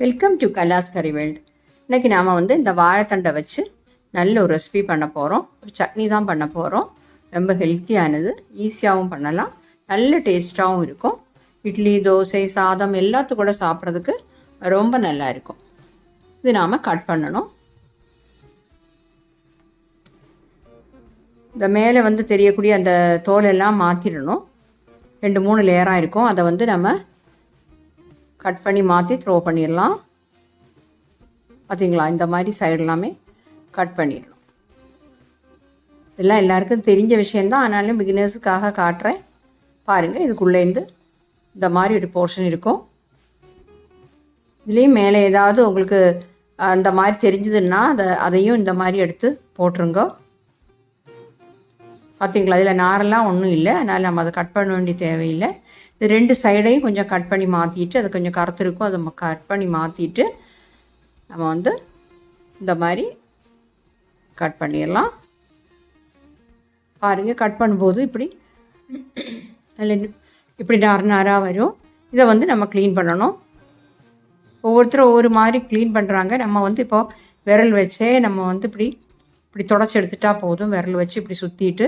Welcome to Kala's curry world இன்றைக்கி நாம் வந்து இந்த வாழைத்தண்டை வச்சு நல்ல ஒரு ரெசிபி பண்ண போகிறோம் ஒரு சட்னி தான் பண்ண போகிறோம் ரொம்ப ஹெல்த்தியானது ஈஸியாகவும் பண்ணலாம். நல்ல டேஸ்ட்டாகவும் இருக்கும். இட்லி தோசை சாதம் எல்லாத்து கூட சாப்பிட்றதுக்கு ரொம்ப நல்லா இருக்கும். இது நாம் கட் பண்ணணும். இந்த மேலே வந்து தெரியக்கூடிய அந்த தோலெல்லாம் மாற்றிடணும் ரெண்டு மூணு லேயராக இருக்கும். அதை வந்து நம்ம கட் பண்ணி மாற்றி த்ரோ பண்ணிடலாம். பார்த்தீங்களா இந்த மாதிரி சைடு எல்லாமே கட் பண்ணிடலாம். இதெல்லாம் எல்லாருக்கும் தெரிஞ்ச விஷயந்தான் ஆனாலும் பிகினர்ஸுக்காக காட்டுறேன். பாருங்கள் இதுக்குள்ளேருந்து இந்த மாதிரி ஒரு போர்ஷன் இருக்கும். இதுலேயும் மேலே ஏதாவது உங்களுக்கு அந்த மாதிரி தெரிஞ்சதுன்னா அதை அதையும் இந்த மாதிரி எடுத்து போட்டுருங்க. பார்த்தீங்களா இதில் நாரெல்லாம் ஒன்றும் இல்லை. அதனால் நம்ம அதை கட் பண்ண வேண்டிய தேவையில்லை. இது ரெண்டு சைடையும் கொஞ்சம் கட் பண்ணி மாற்றிட்டு அது கொஞ்சம் கருத்து இருக்கும் அதை நம்ம கட் பண்ணி மாற்றிட்டு நம்ம வந்து இந்த மாதிரி கட் பண்ணிடலாம். பாருங்கள் கட் பண்ணும்போது இப்படி இப்படி நார் நாராக வரும். இதை வந்து நம்ம க்ளீன் பண்ணணும். ஒவ்வொருத்தரும் ஒவ்வொரு மாதிரி க்ளீன் பண்ணுறாங்க நம்ம வந்து இப்போது விரல் வச்சே நம்ம வந்து இப்படி இப்படி தொடச்சி எடுத்துட்டா போதும். விரல் வச்சு இப்படி சுற்றிட்டு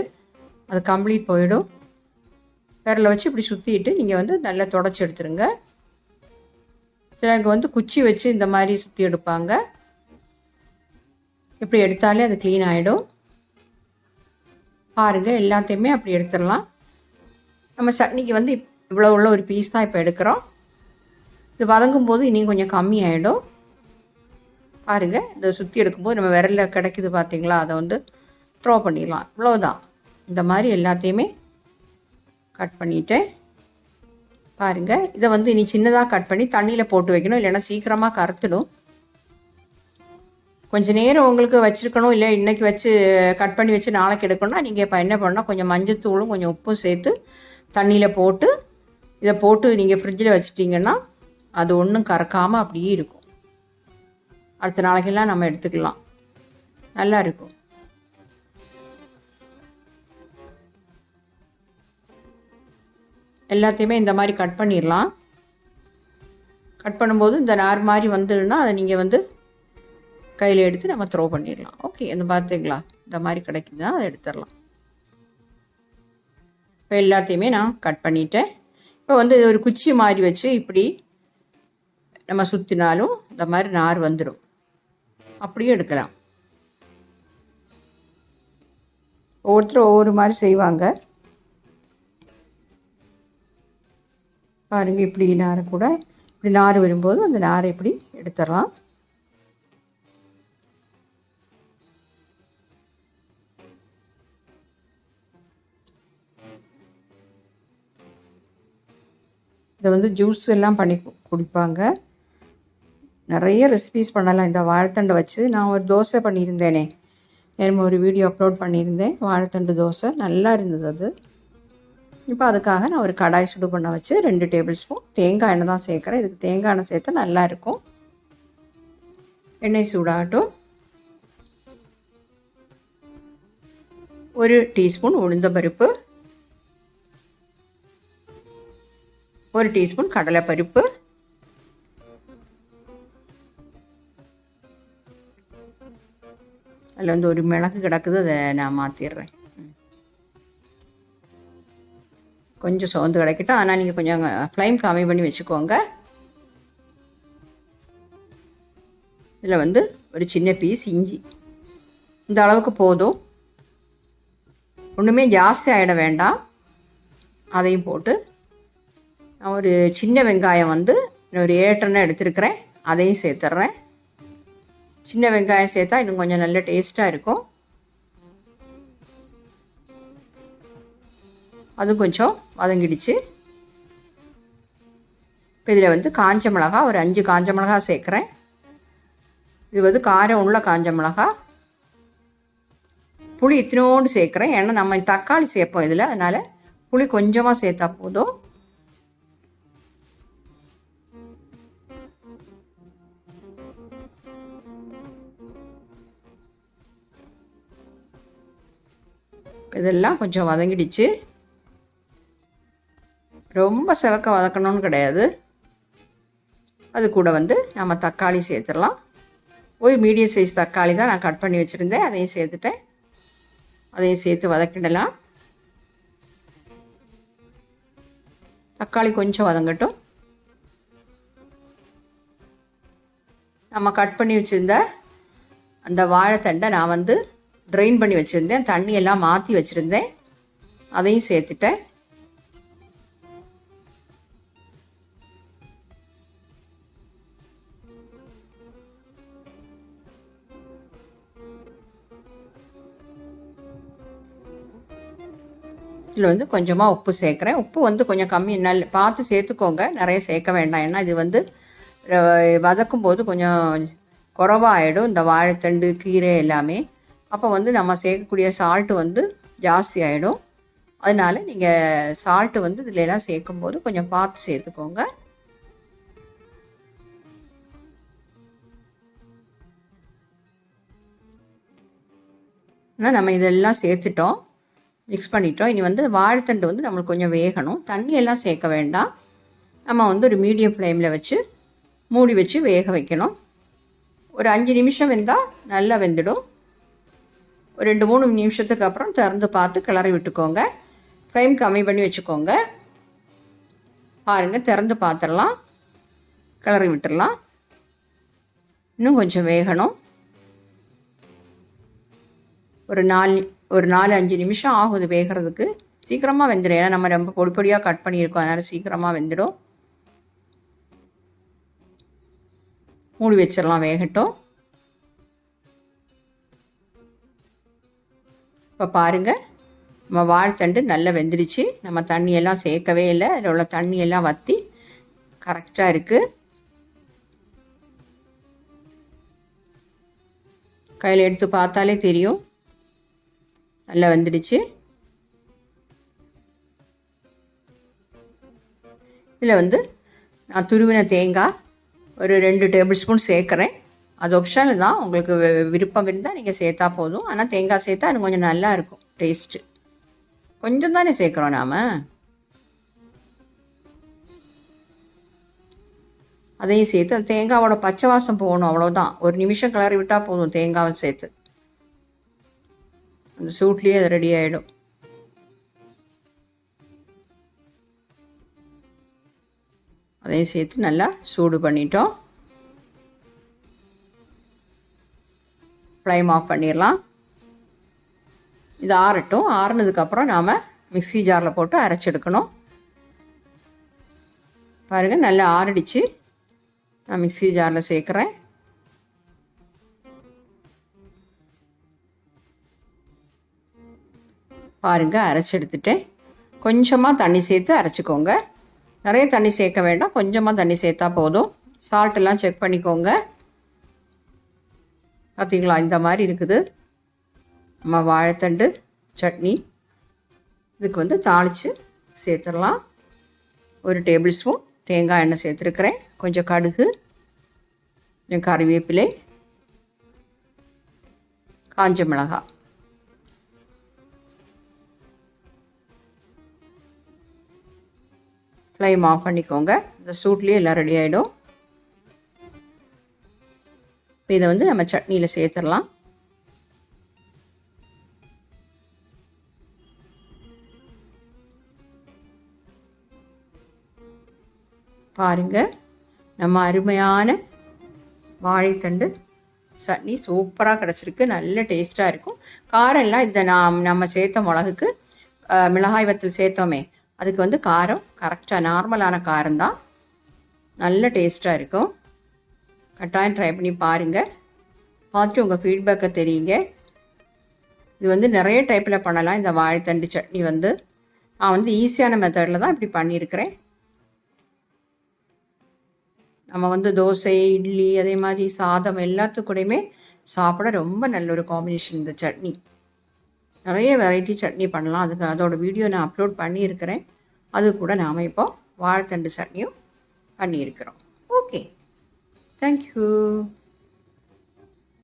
அது கம்ப்ளீட் போயிடும். விரலை வச்சு இப்படி சுற்றிட்டு நீங்கள் வந்து நல்லா தொடச்சி எடுத்துருங்க. சிலருக்கு வந்து குச்சி வச்சு இந்த மாதிரி சுற்றி எடுப்பாங்க. இப்படி எடுத்தாலே அது க்ளீன் ஆகிடும் பாருங்கள் எல்லாத்தையுமே அப்படி எடுத்துடலாம். நம்ம சட்னிக்கு வந்து இவ்வளோ உள்ள ஒரு பீஸ் தான் இப்போ எடுக்கிறோம். இது வதங்கும் போது இனியும் கொஞ்சம் கம்மி ஆகிடும் பாருங்கள் இதை சுற்றி எடுக்கும்போது நம்ம விரலில் கிடைக்குது பார்த்தீங்களா அதை வந்து த்ரோ பண்ணிடலாம். இவ்வளோதான் இந்த மாதிரி எல்லாத்தையுமே கட் பண்ணிட்டேன் பாருங்கள் இதை வந்து இனி சின்னதாக கட் பண்ணி தண்ணியில் போட்டு வைக்கணும். இல்லைன்னா சீக்கிரமாக கருத்துடும். கொஞ்சம் நேரம் உங்களுக்கு வச்சுருக்கணும். இல்லை இன்றைக்கி வச்சு கட் பண்ணி வச்சு நாளைக்கு எடுக்கணும்னா நீங்கள் இப்போ என்ன பண்ணால் கொஞ்சம் மஞ்சத்தூளும் கொஞ்சம் உப்பும் சேர்த்து தண்ணியில் போட்டு இதை போட்டு நீங்கள் ஃப்ரிட்ஜில் வச்சிட்டிங்கன்னா அது ஒன்றும் கறக்காமல் அப்படியே இருக்கும். அடுத்த நாளைக்கெல்லாம் நம்ம எடுத்துக்கலாம். நல்லா இருக்கும். எல்லாத்தையுமே இந்த மாதிரி கட் பண்ணிடலாம். கட் பண்ணும்போது இந்த நார் மாதிரி வந்துடுன்னா அதை நீங்கள் வந்து கையில் எடுத்து நம்ம த்ரோ பண்ணிடலாம். ஓகே இந்த பார்த்தீங்களா இந்த மாதிரி கிடைக்குதுன்னா அதை எடுத்துடலாம். இப்போ எல்லாத்தையுமே நான் கட் பண்ணிட்டேன். இப்போ வந்து ஒரு குச்சி மாதிரி வச்சு இப்படி நம்ம சுற்றினாலும் இந்த மாதிரி நார் வந்துடும் அப்படியும் எடுக்கலாம். ஒவ்வொருத்தரும் ஒவ்வொரு மாதிரி செய்வாங்க. பாருங்கள் இப்படி நாரை கூட இப்படி நார் வரும்போது அந்த நாரை இப்படி எடுத்துடலாம். இதை வந்து ஜூஸ் எல்லாம் பண்ணி குடிப்பாங்க. நிறைய ரெசிபிஸ் பண்ணலாம். இந்த வாழைத்தண்டை வச்சு நான் ஒரு தோசை பண்ணியிருந்தேனே. நேரம் ஒரு வீடியோ அப்லோட் பண்ணியிருந்தேன். வாழைத்தண்டு தோசை. நல்லா இருந்தது அது. இப்போ அதுக்காக நான் ஒரு கடாய் சுடு பண்ண வச்சு ரெண்டு டேபிள் ஸ்பூன் தேங்காய் எண்ணெய் தான் சேர்க்குறேன். இதுக்கு தேங்காய் எண்ணெய் சேர்த்தா நல்லாயிருக்கும் எண்ணெய் சூடாகட்டும். ஒரு டீஸ்பூன் உளுந்தம்பருப்பு ஒரு டீஸ்பூன் கடலைப்பருப்பு. அதில் வந்து ஒரு மிளகு கிடக்குது அதை நான் மாற்றிடுறேன் கொஞ்சம் சோர்ந்து கிடைக்கட்டும். ஆனால் நீங்கள் கொஞ்சம் ஃப்ளைம் கம்மி பண்ணி வச்சுக்கோங்க. இதில் வந்து ஒரு சின்ன பீஸ் இஞ்சி. இந்த அளவுக்கு போதும். ஒன்றுமே ஜாஸ்தி ஆகிட வேண்டாம். அதையும் போட்டு நான் ஒரு சின்ன வெங்காயம் வந்து ஒரு ஏட்டனை எடுத்துருக்கிறேன். அதையும் சேர்த்துட்றேன் சின்ன வெங்காயம் சேர்த்தா இன்னும் கொஞ்சம் நல்ல டேஸ்ட்டாக இருக்கும். அது கொஞ்சம் வதங்கிடுச்சு. இப்போ இதில் வந்து காஞ்ச மிளகா ஒரு அஞ்சு காஞ்ச மிளகா சேர்க்குறேன். இது வந்து காரம் உள்ள காஞ்ச மிளகா. புளி இத்தினோண்டு சேர்க்குறேன். ஏன்னா நம்ம தக்காளி சேர்ப்போம் இதில் அதனால் புளி கொஞ்சமாக சேர்த்தா போதும். இதெல்லாம் கொஞ்சம் வதங்கிடுச்சு. ரொம்ப செவக்க வதக்கணும்னு கிடையாது. அது கூட வந்து நம்ம தக்காளி சேர்த்துடலாம். ஒரு மீடியம் சைஸ் தக்காளி தான் நான் கட் பண்ணி வச்சுருந்தேன். அதையும் சேர்த்துட்டேன். அதையும் சேர்த்து வதக்கிடலாம். தக்காளி கொஞ்சம் வதங்கட்டும். நம்ம கட் பண்ணி வச்சுருந்த அந்த வாழைத்தண்டை நான் வந்து ட்ரைன் பண்ணி வச்சுருந்தேன். தண்ணியெல்லாம் மாற்றி வச்சுருந்தேன். அதையும் சேர்த்துட்டேன். இதில் வந்து கொஞ்சமாக உப்பு சேர்க்குறேன். உப்பு வந்து கொஞ்சம் கம்மி நல் பார்த்து சேர்த்துக்கோங்க. நிறைய சேர்க்க வேண்டாம். ஏன்னா இது வந்து வதக்கும் போது கொஞ்சம் குறவாயிடும். இந்த வாழைத்தண்டு கீரை எல்லாமே. அப்போ வந்து நம்ம சேர்க்கக்கூடிய சால்ட்டு வந்து ஜாஸ்தி ஆகிடும் அதனால நீங்கள் சால்ட்டு வந்து இதில் எல்லாம் சேர்க்கும்போது கொஞ்சம் பார்த்து சேர்த்துக்கோங்க. ஆனால் நம்ம இதெல்லாம் சேர்த்துட்டோம். மிக்ஸ் பண்ணிட்டோம். இனி வந்து வாழைத்தண்டு வந்து நம்மளுக்கு கொஞ்சம் வேகணும். தண்ணியெல்லாம் சேர்க்க வேண்டாம். நம்ம வந்து ஒரு மீடியம் ஃப்ளேமில் வச்சு மூடி வச்சு வேக வைக்கணும். ஒரு அஞ்சு நிமிஷம் வெந்தால் நல்லா வெந்துடும். ஒரு ரெண்டு மூணு நிமிஷத்துக்கு அப்புறம் திறந்து பார்த்து கிளறி விட்டுக்கோங்க. ஃப்ளேம் கம்மி பண்ணி வச்சுக்கோங்க. பாருங்கள் திறந்து பார்த்துடலாம். கிளறி விட்டுடலாம். இன்னும் கொஞ்சம் வேகணும். ஒரு நாலு ஒரு நாலு அஞ்சு நிமிஷம் ஆகுது வேகிறதுக்கு. சீக்கிரமாக வெந்துடும் ஏன்னா நம்ம ரொம்ப பொடி பொடியாக கட் பண்ணியிருக்கோம். அதனால் சீக்கிரமாக வெந்துடும். மூடி வச்சிடலாம் வேகட்டும். இப்போ பாருங்கள் நம்ம வாழ்த்தண்டு நல்லா வெந்துடுச்சு நம்ம தண்ணியெல்லாம் சேர்க்கவே இல்லை. அதில் உள்ள தண்ணியெல்லாம் வற்றி கரெக்டாக இருக்குது கையில் எடுத்து பார்த்தாலே தெரியும். நல்லா வந்துடுச்சு. இதில் வந்து நான் துருவின தேங்காய் ஒரு ரெண்டு டேபிள் ஸ்பூன் சேர்க்குறேன். அது ஆப்ஷனல் தான். உங்களுக்கு விருப்பம் இருந்தால் நீங்கள் சேர்த்தா போதும். ஆனால் தேங்காய் சேர்த்தா அது கொஞ்சம் நல்லா இருக்கும் டேஸ்ட்டு கொஞ்சம் தானே சேர்க்குறோம் நாம். அதையும் சேர்த்து தேங்காவோட பச்சை வாசம் போகணும் அவ்வளோதான் ஒரு நிமிஷம் கிளறி விட்டால் போதும் தேங்காவை சேர்த்து. அந்த சூட்லேயே அது ரெடி ஆகிடும் அதையும் சேர்த்து நல்லா சூடு பண்ணிட்டோம். ஃப்ளைம் ஆஃப் பண்ணிடலாம். இது ஆறட்டும். ஆறுனதுக்கப்புறம் நாம் மிக்சி ஜாரில் போட்டு அரைச்செடுக்கணும். பாருங்கள் நல்லா ஆறடிச்சு. நான் மிக்சி ஜாரில் சேர்க்குறேன். பாருங்கள் அரைச்சி எடுத்துட்டேன் கொஞ்சமாக தண்ணி சேர்த்து அரைச்சிக்கோங்க. நிறைய தண்ணி சேர்க்க வேண்டாம். கொஞ்சமாக தண்ணி சேர்த்தா போதும். சால்ட்டெல்லாம் செக் பண்ணிக்கோங்க. பார்த்திங்களா இந்த மாதிரி இருக்குது. நம்ம வாழைத்தண்டு சட்னி. இதுக்கு வந்து தாளித்து சேர்த்துடலாம். ஒரு டேபிள் ஸ்பூன் தேங்காய் எண்ணெய் சேர்த்துருக்குறேன். கொஞ்சம் கடுகு கொஞ்சம் கறிவேப்பிலை காஞ்ச மிளகாய். ஃப்ளைம் ஆஃப் பண்ணிக்கோங்க. இந்த சூட்லேயே எல்லாம் ரெடி ஆகிடும் இப்போ இதை வந்து நம்ம சட்னியில் சேர்த்துடலாம். பாருங்க. நம்ம அருமையான வாழைத்தண்டு சட்னி சூப்பராக கிடச்சிருக்கு. நல்ல டேஸ்ட்டாக இருக்கும். காரம் எல்லாம் இந்த நாம் நம்ம சேர்த்த மிளகுக்கு மிளகாய் வத்தல் சேர்த்தோமே அதுக்கு வந்து காரம் கரெக்டாக நார்மலான காரம் தான் நல்ல டேஸ்ட்டாக இருக்கும். கட்டாயம் ட்ரை பண்ணி பாருங்கள் பார்த்துட்டு உங்கள் ஃபீட்பேக்கை தெரியுங்க. இது வந்து நிறைய டைப்பில் பண்ணலாம். இந்த வாழைத்தண்டு சட்னி வந்து நான் வந்து ஈஸியான மெத்தடில் தான் இப்படி பண்ணியிருக்கிறேன். நம்ம வந்து தோசை இட்லி அதே மாதிரி சாதம் எல்லாத்துக்கூடையுமே சாப்பிட ரொம்ப நல்ல ஒரு காம்பினேஷன் இந்த சட்னி. நிறைய வெரைட்டி சட்னி பண்ணலாம். அதுக்கு அதோட வீடியோ நான் அப்லோட் பண்ணியிருக்கிறேன். அது கூட நாம் இப்போ வாழைத்தண்டு சட்னியும் பண்ணியிருக்கிறோம். Okay thank you